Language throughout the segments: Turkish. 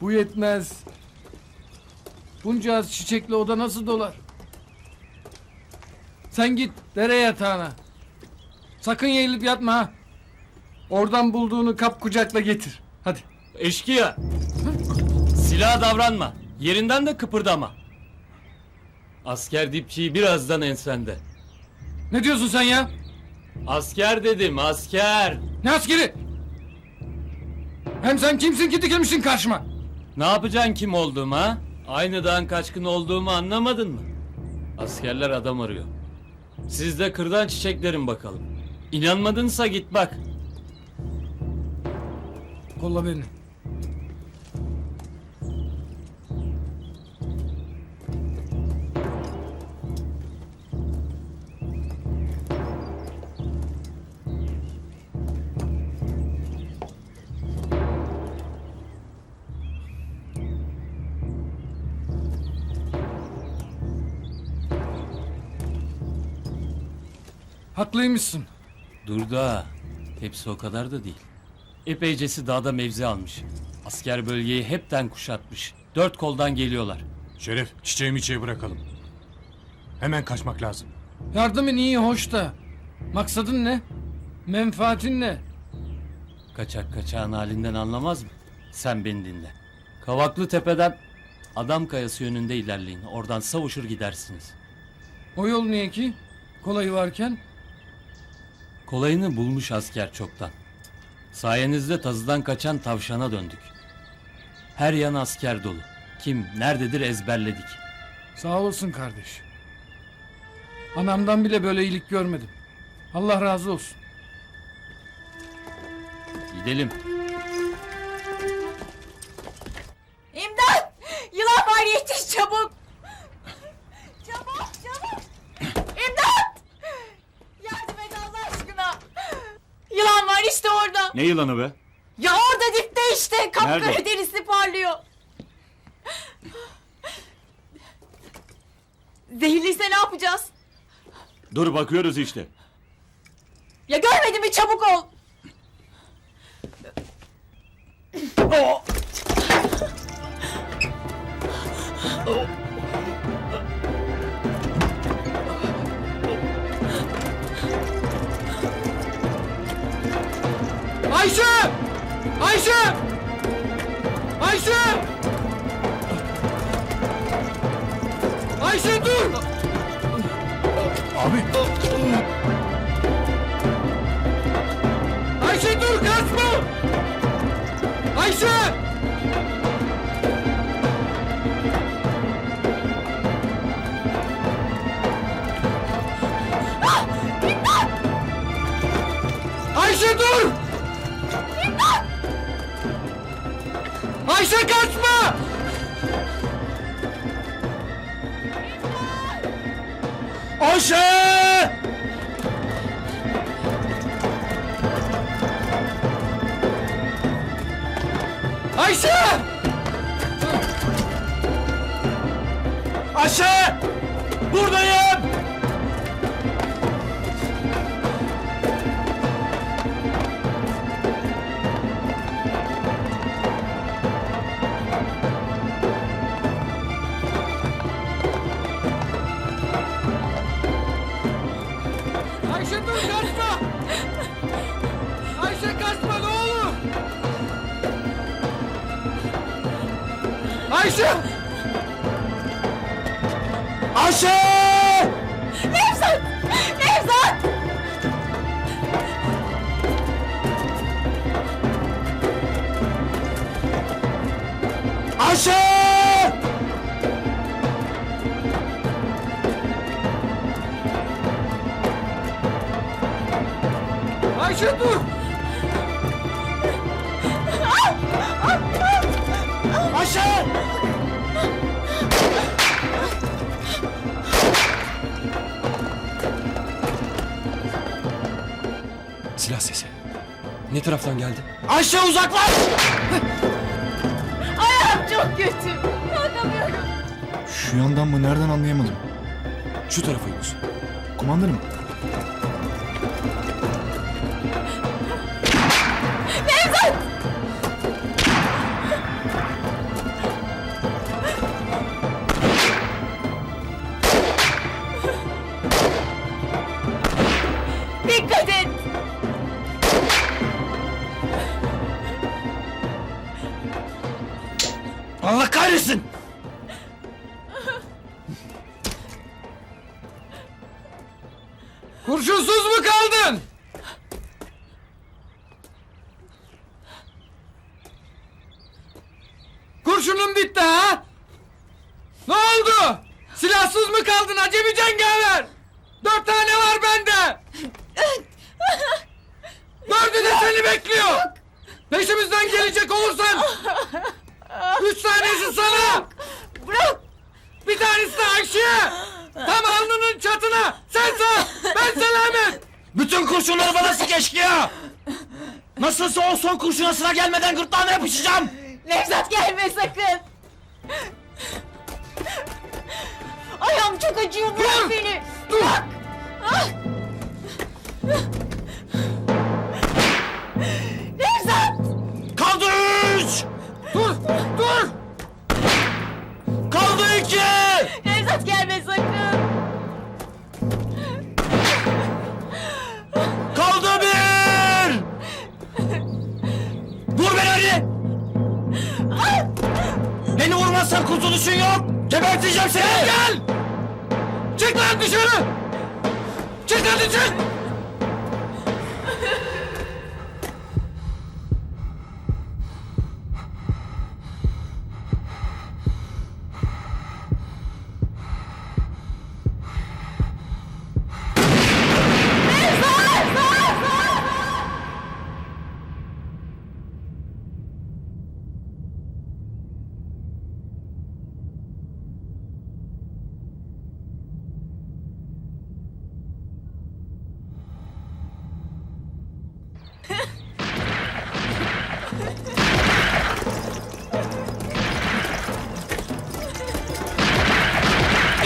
Bu yetmez. Bunca az çiçekli oda nasıl dolar? Sen git dere yatağına. Sakın yeğilip yatma ha. Oradan bulduğunu kap kucakla getir. Hadi. Eşkıya. Silaha davranma. Yerinden de kıpırdama. Asker dipçiyi birazdan ensende. Ne diyorsun sen ya? Asker dedim asker. Ne askeri? Hem sen kimsin ki dikilmişsin karşıma? Ne yapacaksın kim olduğumu ha? Aynı dağın kaçkın olduğumu anlamadın mı? Askerler adam arıyor. Siz de kırdan çiçeklerin bakalım. İnanmadınsa git bak. Kolla beni. Haklıymışsın. Dur da hepsi o kadar da değil. Epeycesi dağda mevzi almış. Asker bölgeyi hepten kuşatmış. Dört koldan geliyorlar. Şeref çiçeği miçeği bırakalım. Hemen kaçmak lazım. Yardımın iyi hoş da. Maksadın ne? Menfaatin ne? Kaçak kaçağın halinden anlamaz mı? Sen beni dinle. Kavaklı Tepe'den Adam Kayası yönünde ilerleyin. Oradan savuşur gidersiniz. O yol niye ki? Kolayı varken. Kolayını bulmuş asker çoktan. Sayenizde tazıdan kaçan tavşana döndük. Her yan asker dolu. Kim nerededir ezberledik. Sağ olasın kardeş. Anamdan bile böyle iyilik görmedim. Allah razı olsun. Gidelim. Ne yılanı be? Ya orada dipte işte kapkara Nerede? derisi parlıyor. Zehirliyse ne yapacağız? Dur bakıyoruz işte. Ya görmedin mi çabuk ol. Abi Ayşe dur kaçma! Ayşe! Ayşe dur! Ayşe kaçma! Ayşe! Ayşe! Ayşe! Buradayım! Kaçma! Ayşe kaçma ne olur! Ayşe! Ayşe! Nevzat! Nevzat! Ayşe! Ayşe dur! Ayşe! silah sesi. Ne taraftan geldi? Ayşe uzaklaş! Ayağım çok kötü. Kalkamıyorum. Şu yandan mı nereden anlayamadım. Şu tarafa Yunus. Kumandanım. Kurşunsuz mu kaldın? Kurşunun bitti ha? Ne oldu? Silahsız mı kaldın acemi cengaver? Dört tane var bende. Dördü de seni bekliyor. Peşimizden gelecek olursan. Üç tanesi sana. Bırak. Bir tanesi de Ayşe'ye. Tam alnının çatına. Sen sağ, ben selamet. Bütün kurşunları bana sık eşkıya! Nasılsa o son kurşuna sıra gelmeden gırtlağına yapışacağım! Nevzat gelme sakın. Ayağım çok acıyor bırak Vurmazsan kurtuluşun yok! Geberteceğim seni! Gel. Çık lan dışarı. Çık hadi çık.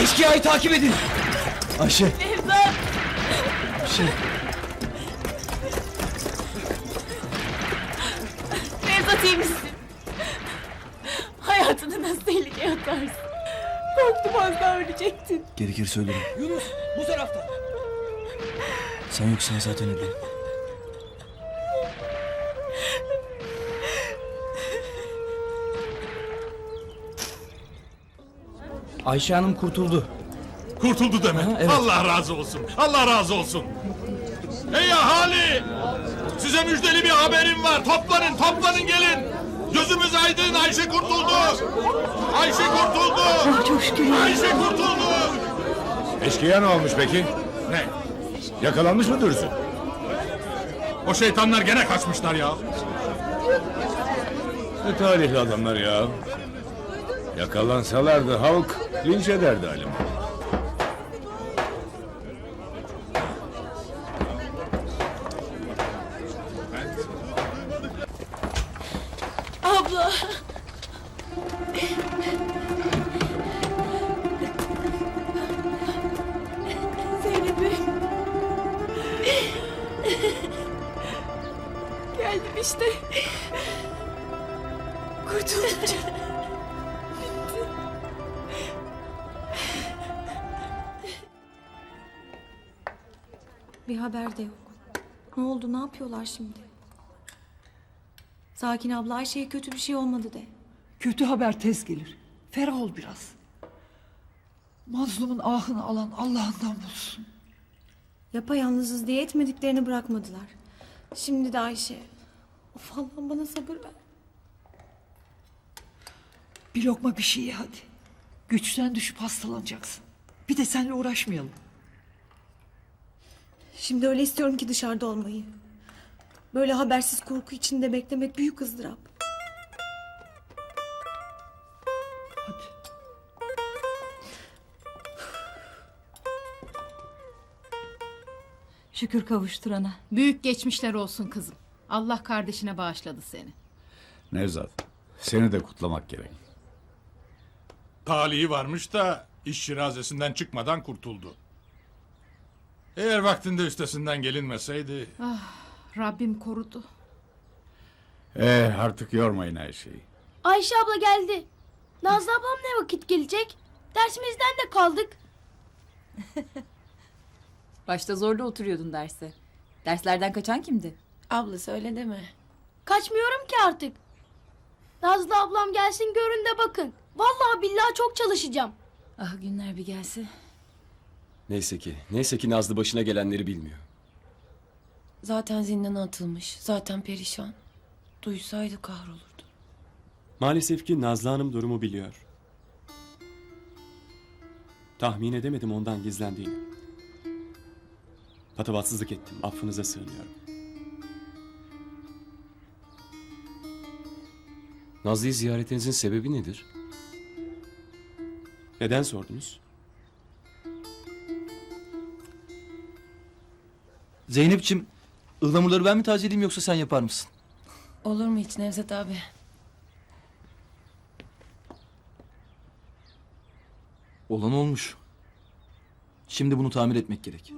Eşkıya'yı takip edin! Ayşe. Nevzat. Şey. Nevzat iyi misin? Hayatını nasıl tehlikeye atarsın? Korktum az daha ölecektin. Gerekir söylerim. Yunus bu tarafta! Sen yoksan zaten ölürüm. Ayşe Hanım kurtuldu. Kurtuldu deme. Allah razı olsun. Allah razı olsun. Ey ahali! Size müjdeli bir haberim var. Toplanın, toplanın gelin. Gözümüz aydın. Ayşe kurtuldu. Ayşe kurtuldu. Çok şükür. Ayşe kurtuldu. Eşkıya ne olmuş peki? Ne? Yakalanmış mı Dürsün? O şeytanlar gene kaçmışlar ya. Ne talihli adamlar ya. Yakalansalardı halk linç ederdi Halim. Bir haber de yok. Ne oldu, ne yapıyorlar şimdi? Sakin abla Ayşe'ye kötü bir şey olmadı de. Kötü haber tez gelir. Ferah ol biraz. Mazlumun ahını alan Allah'ından bulsun. Yapayalnızız diye etmediklerini bırakmadılar. Şimdi de Ayşe. Of Allah'ım bana sabır ver. Bir lokma bir şey ye hadi. Güçten düşüp hastalanacaksın. Bir de seninle uğraşmayalım. Şimdi öyle istiyorum ki dışarıda olmayı. Böyle habersiz korku içinde beklemek büyük ızdırap. Hadi. Şükür kavuşturana. Büyük geçmişler olsun kızım. Allah kardeşine bağışladı seni. Nevzat, seni de kutlamak gerek. Talihi varmış da iş şirazesinden çıkmadan kurtuldu. Eğer vaktinde üstesinden gelinmeseydi... Rabbim korudu. Eh artık yormayın her şeyi. Ayşe abla geldi. Nazlı ablam ne vakit gelecek? Dersimizden de kaldık. Başta zorla oturuyordun derse. Derslerden kaçan kimdi? Abla söyle deme. Kaçmıyorum ki artık. Nazlı ablam gelsin görün de bakın. Vallahi billahi çok çalışacağım. Ah günler bir gelse. Neyse ki, neyse ki Nazlı başına gelenleri bilmiyor. Zaten zindana atılmış. Zaten perişan. Duysaydı kahrolurdu. Maalesef ki Nazlı Hanım durumu biliyor. Tahmin edemedim ondan gizlendiğini. Patavatsızlık ettim, affınıza sığınıyorum. Nazlı'yı ziyaretinizin sebebi nedir? Neden sordunuz? Zeynep'ciğim ıhlamurları ben mi tazeleyeyim yoksa sen yapar mısın? Olur mu hiç Nevzat abi? Olan olmuş. Şimdi bunu tamir etmek gerek.